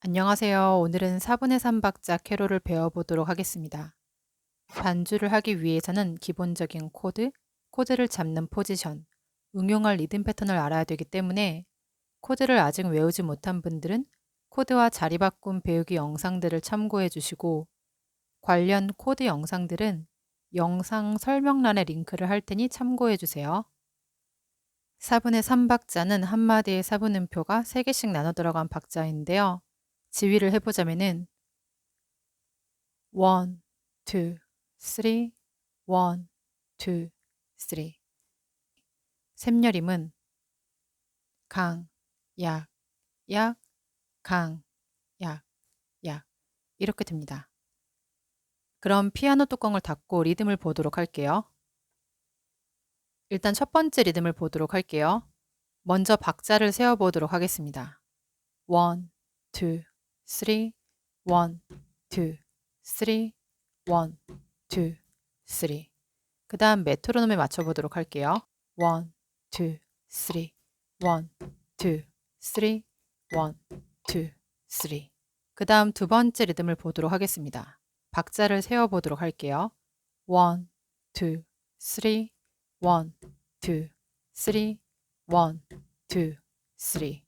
안녕하세요. 오늘은 4분의 3박자 캐롤을 배워보도록 하겠습니다. 반주를 하기 위해서는 기본적인 코드, 코드를 잡는 포지션, 응용할 리듬 패턴을 알아야 되기 때문에 코드를 아직 외우지 못한 분들은 코드와 자리 바꿈 배우기 영상들을 참고해 주시고 관련 코드 영상들은 영상 설명란에 링크를 할 테니 참고해 주세요. 4분의 3박자는 한 마디의 4분음표가 3개씩 나눠 들어간 박자인데요. 지휘를 해보자면은 1, 2, 3, 1, 2, 3 샘여림은 강, 약, 약, 강, 약, 약 이렇게 됩니다. 그럼 피아노 뚜껑을 닫고 리듬을 보도록 할게요. 일단 첫 번째 리듬을 보도록 할게요. 먼저 박자를 세어보도록 하겠습니다. 1, 2, 3, 1, 2, 3, 1, 2, 3. 그 다음 메트로놈에 맞춰보도록 할게요. 1, 2, 3, 1, 2, 3, 1, 2, 3. 그 다음 두 번째 리듬을 보도록 하겠습니다. 박자를 세어보도록 할게요. 1, 2, 3, 1, 2, 3, 1, 2, 3.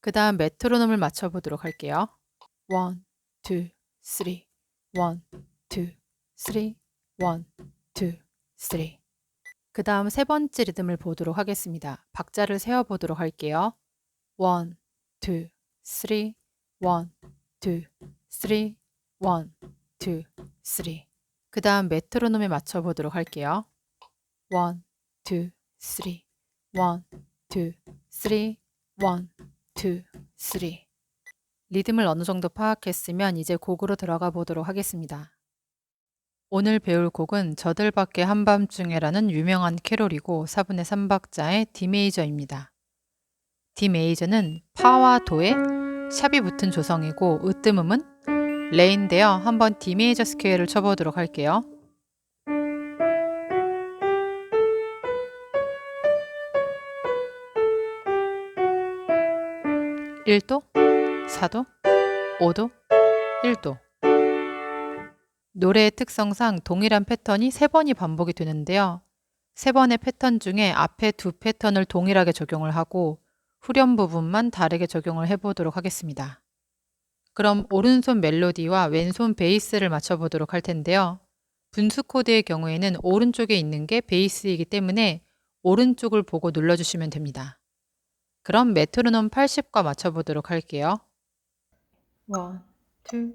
그 다음 메트로놈을 맞춰보도록 할게요. 1, 2, 3, 1, 2, 3, 1, 2, 3. 그 다음 세 번째 리듬을 보도록 하겠습니다. 박자를 세어보도록 할게요. 1, 2, 3, 1, 2, 3, 1, 2, 3. 그 다음 메트로놈에 맞춰보도록 할게요. 1, 2, 3, 1, 2, 3, 1, 2, 3. 리듬을 어느 정도 파악했으면 이제 곡으로 들어가 보도록 하겠습니다. 오늘 배울 곡은 저들밖에 한밤중에라는 유명한 캐롤이고 4분의 3박자의 D 메이저입니다. D 메이저는 파와 도에 샵이 붙은 조성이고 으뜸음은 레인데요. 한번 D 메이저 스케일을 쳐보도록 할게요. 1도, 4도, 5도, 1도. 노래의 특성상 동일한 패턴이 세 번이 반복이 되는데요. 세 번의 패턴 중에 앞에 두 패턴을 동일하게 적용을 하고 후렴 부분만 다르게 적용을 해보도록 하겠습니다. 그럼 오른손 멜로디와 왼손 베이스를 맞춰보도록 할 텐데요. 분수 코드의 경우에는 오른쪽에 있는 게 베이스이기 때문에 오른쪽을 보고 눌러주시면 됩니다. 그럼 메트로놈 80과 맞춰보도록 할게요. 1, 2,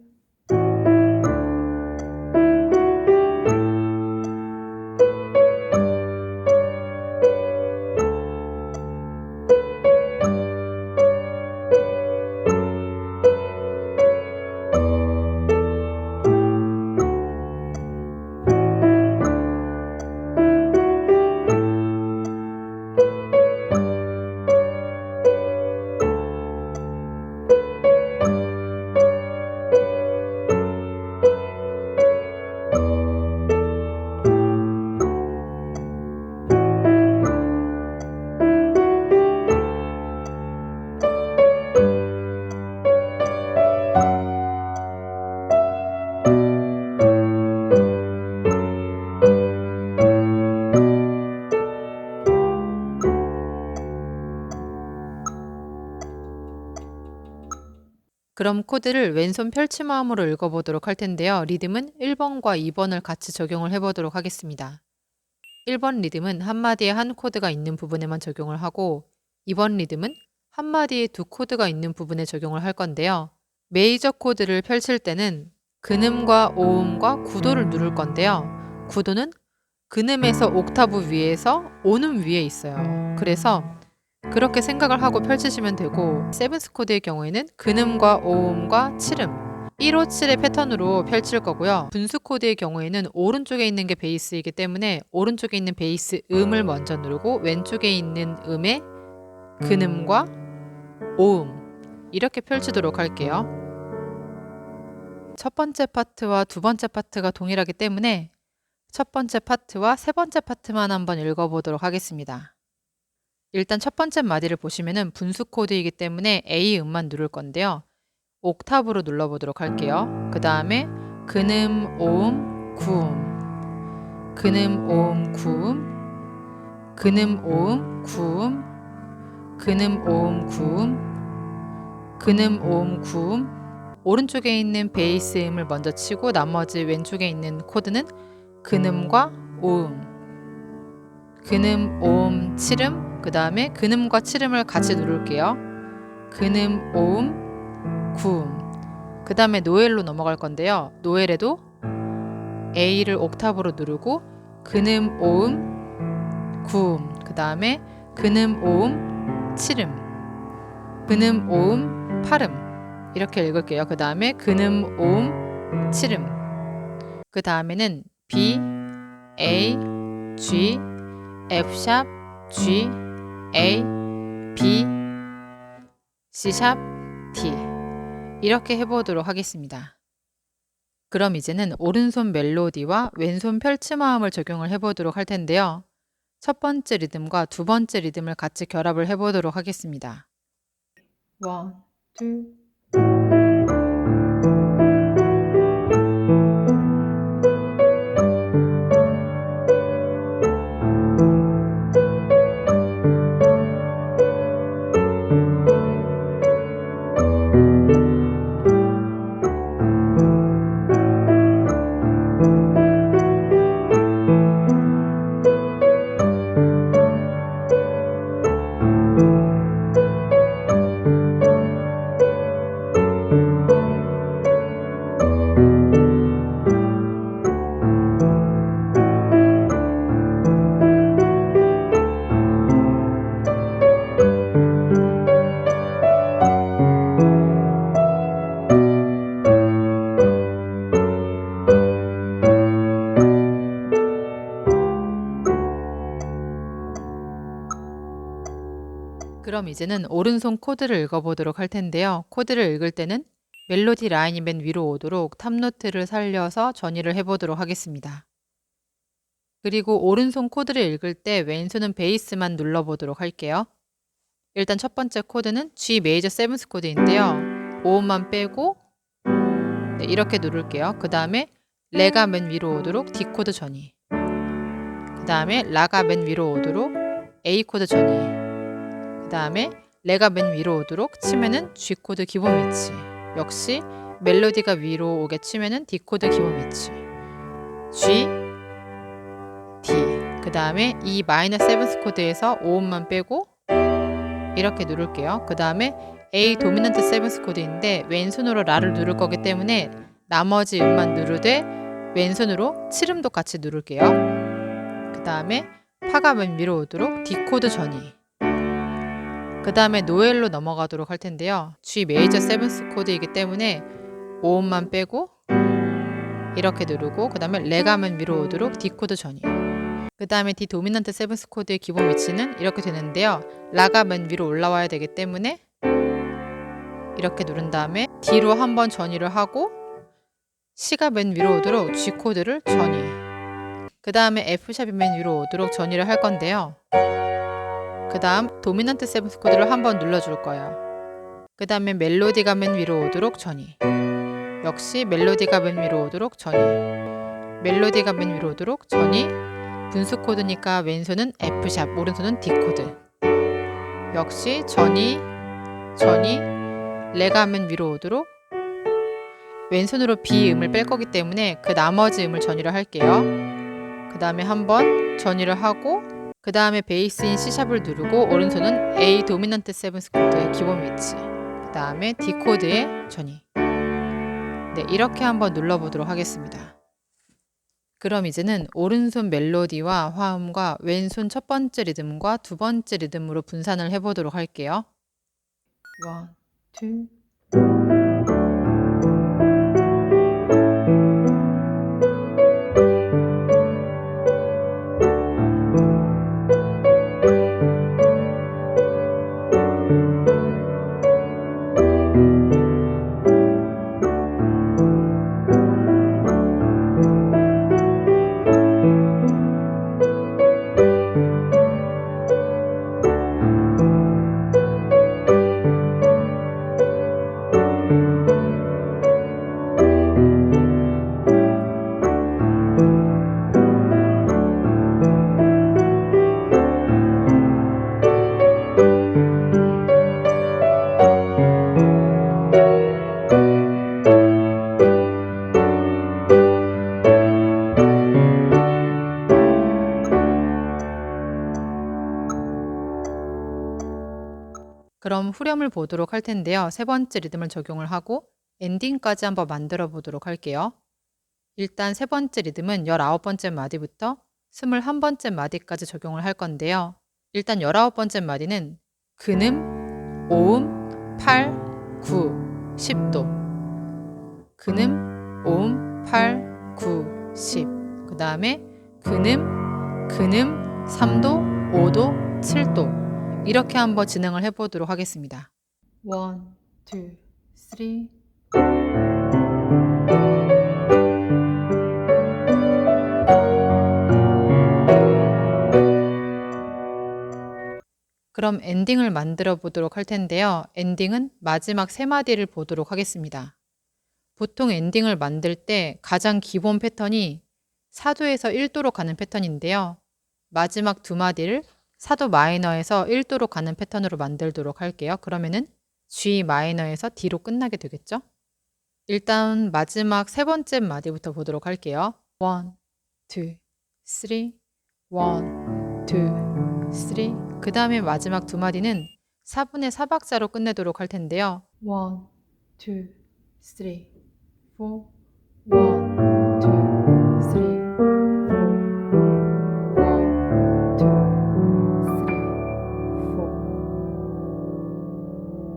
그럼 코드를 왼손 펼치마음으로 읽어보도록 할 텐데요. 리듬은 1번과 2번을 같이 적용을 해보도록 하겠습니다. 1번 리듬은 한마디에 한 코드가 있는 부분에만 적용을 하고 2번 리듬은 한마디에 두 코드가 있는 부분에 적용을 할 건데요. 메이저 코드를 펼칠 때는 근음과 오음과 구도를 누를 건데요. 구도는 근음에서 옥타브 위에서 오음 위에 있어요. 그래서 그렇게 생각을 하고 펼치시면 되고 세븐스 코드의 경우에는 근음과 오음과 칠음 1호 7의 패턴으로 펼칠 거고요. 분수 코드의 경우에는 오른쪽에 있는 게 베이스이기 때문에 오른쪽에 있는 베이스 음을 먼저 누르고 왼쪽에 있는 음의 근음과 오음 이렇게 펼치도록 할게요. 첫 번째 파트와 두 번째 파트가 동일하기 때문에 첫 번째 파트와 세 번째 파트만 한번 읽어보도록 하겠습니다. 일단 첫 번째 마디를 보시면은 분수 코드이기 때문에 A 음만 누를 건데요. 옥탑으로 눌러보도록 할게요. 그 다음에 근음, 오음, 구음, 근음, 오음, 구음, 근음, 오음, 구음, 근음, 오음, 구음, 근음, 오음, 구음. 오른쪽에 있는 베이스 음을 먼저 치고 나머지 왼쪽에 있는 코드는 근음과 오음, 근음, 오음, 칠음, 그 다음에 근음과 칠음을 같이 누를게요. 근음, 오음, 구음. 그 다음에 노엘로 넘어갈 건데요. 노엘에도 A를 옥탑으로 누르고 근음, 오음, 구음. 그 다음에 근음, 오음, 칠음. 근음, 오음, 팔음. 이렇게 읽을게요. 그 다음에 근음, 오음, 칠음. 그 다음에는 B, A, G, F 샵, G, A, B, C 샵, D. 이렇게 해보도록 하겠습니다. 그럼 이제는 오른손 멜로디와 왼손 펼침화음을 적용을 해보도록 할 텐데요. 첫 번째 리듬과 두 번째 리듬을 같이 결합을 해보도록 하겠습니다. 원, 투, 그럼 이제는 오른손 코드를 읽어보도록 할 텐데요. 코드를 읽을 때는 멜로디 라인이 맨 위로 오도록 탑노트를 살려서 전이를 해보도록 하겠습니다. 그리고 오른손 코드를 읽을 때 왼손은 베이스만 눌러보도록 할게요. 일단 첫 번째 코드는 G 메이저 세븐스 코드인데요. 5음만 빼고 네, 이렇게 누를게요. 그 다음에 레가 맨 위로 오도록 D 코드 전이 그 다음에 라가 맨 위로 오도록 A 코드 전이 그 다음에 레가 맨 위로 오도록 치면은 G 코드 기본 위치. 역시 멜로디가 위로 오게 치면은 D 코드 기본 위치. G, D. 그 다음에 이 마이너 세븐스 코드에서 5음만 빼고 이렇게 누를게요. 그 다음에 A 도미넌트 세븐스 코드인데 왼손으로 라를 누를 거기 때문에 나머지 음만 누르되 왼손으로 7음도 같이 누를게요. 그 다음에 파가 맨 위로 오도록 D 코드 전이. 그 다음에 노엘로 넘어가도록 할 텐데요. G 메이저 세븐스 코드이기 때문에 5음만 빼고 이렇게 누르고 그 다음에 레가면 위로 오도록 D 코드 전이요. 그 다음에 D 도미넌트 세븐스 코드의 기본 위치는 이렇게 되는데요. 라가 맨 위로 올라와야 되기 때문에 이렇게 누른 다음에 D로 한번 전이를 하고 C가 맨 위로 오도록 G 코드를 전이. 그 다음에 F샵이 맨 위로 오도록 전이를 할 건데요. 그 다음 도미넌트 세븐스 코드를 한번 눌러줄 거예요. 그 다음에 멜로디가 맨 위로 오도록 전이. 역시 멜로디가 맨 위로 오도록 전이. 멜로디가 맨 위로 오도록 전이. 분수 코드니까 왼손은 F샵, 오른손은 D 코드. 역시 전이, 전이, 레가 맨 위로 오도록 왼손으로 B 음을 뺄 거기 때문에 그 나머지 음을 전이를 할게요. 그 다음에 한번 전이를 하고 그 다음에 베이스인 C샵을 누르고 오른손은 A 도미넌트 세븐스 코드의 기본 위치 그 다음에 D 코드의 전이 네 이렇게 한번 눌러보도록 하겠습니다. 그럼 이제는 오른손 멜로디와 화음과 왼손 첫 번째 리듬과 두 번째 리듬으로 분산을 해보도록 할게요. One, two. 후렴을 보도록 할 텐데요. 세 번째 리듬을 적용을 하고 엔딩까지 한번 만들어 보도록 할게요. 일단 세 번째 리듬은 19번째 마디부터 21번째 마디까지 적용을 할 건데요. 일단 19번째 마디는 근음, 오음, 8, 9, 10도. 근음, 오음, 8, 9, 10. 그 다음에 근음, 근음, 3도, 5도, 7도. 이렇게 한번 진행을 해보도록 하겠습니다. 1, 2, 3. 그럼 엔딩을 만들어 보도록 할 텐데요. 엔딩은 마지막 세 마디를 보도록 하겠습니다. 보통 엔딩을 만들 때 가장 기본 패턴이 4도에서 1도로 가는 패턴인데요. 마지막 두 마디를 4도 마이너에서 1도로 가는 패턴으로 만들도록 할게요. 그러면은 G 마이너에서 D로 끝나게 되겠죠? 일단 마지막 세 번째 마디부터 보도록 할게요. 1, 2, 3, 1, 2, 3. 그 다음에 마지막 두 마디는 4분의 4박자로 끝내도록 할 텐데요. 1, 2, 3, 4, 1,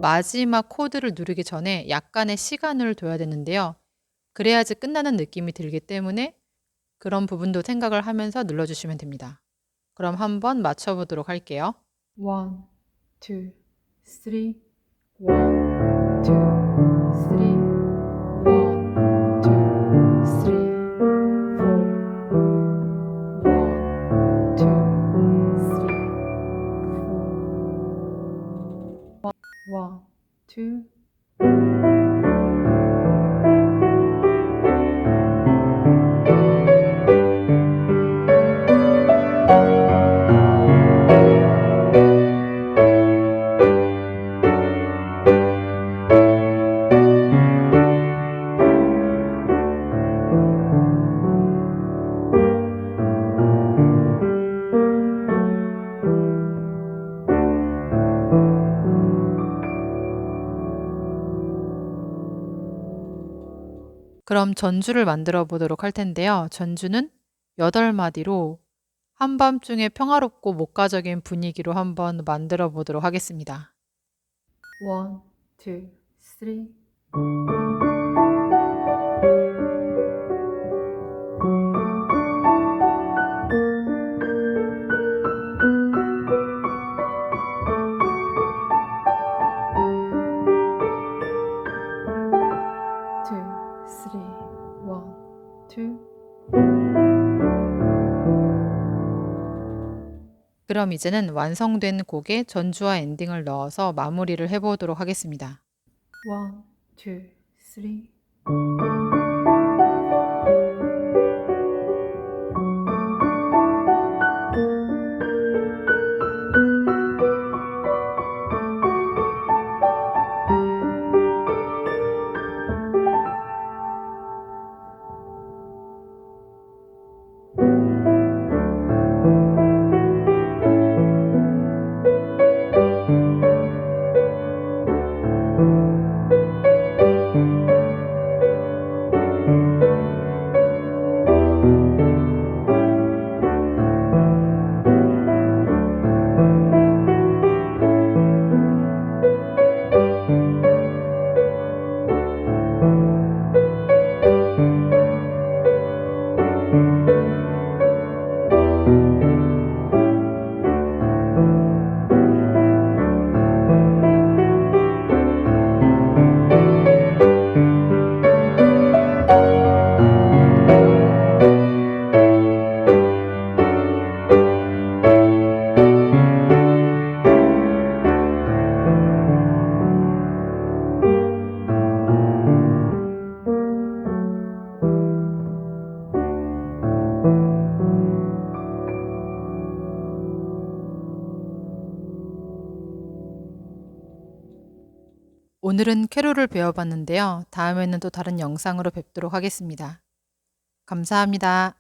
마지막 코드를 누르기 전에 약간의 시간을 둬야 되는데요. 그래야지 끝나는 느낌이 들기 때문에 그런 부분도 생각을 하면서 눌러주시면 됩니다. 그럼 한번 맞춰보도록 할게요. 1, 2, 3, 1, 2, 3, One, two, 그럼 전주를 만들어 보도록 할 텐데요. 전주는 8마디로 한밤중에 평화롭고 목가적인 분위기로 한번 만들어 보도록 하겠습니다. 1, 2, 3. two, 그럼 이제는 완성된 곡에 전주와 엔딩을 넣어서 마무리를 해보도록 하겠습니다. One, two, three. 오늘은 캐롤을 배워봤는데요. 다음에는 또 다른 영상으로 뵙도록 하겠습니다. 감사합니다.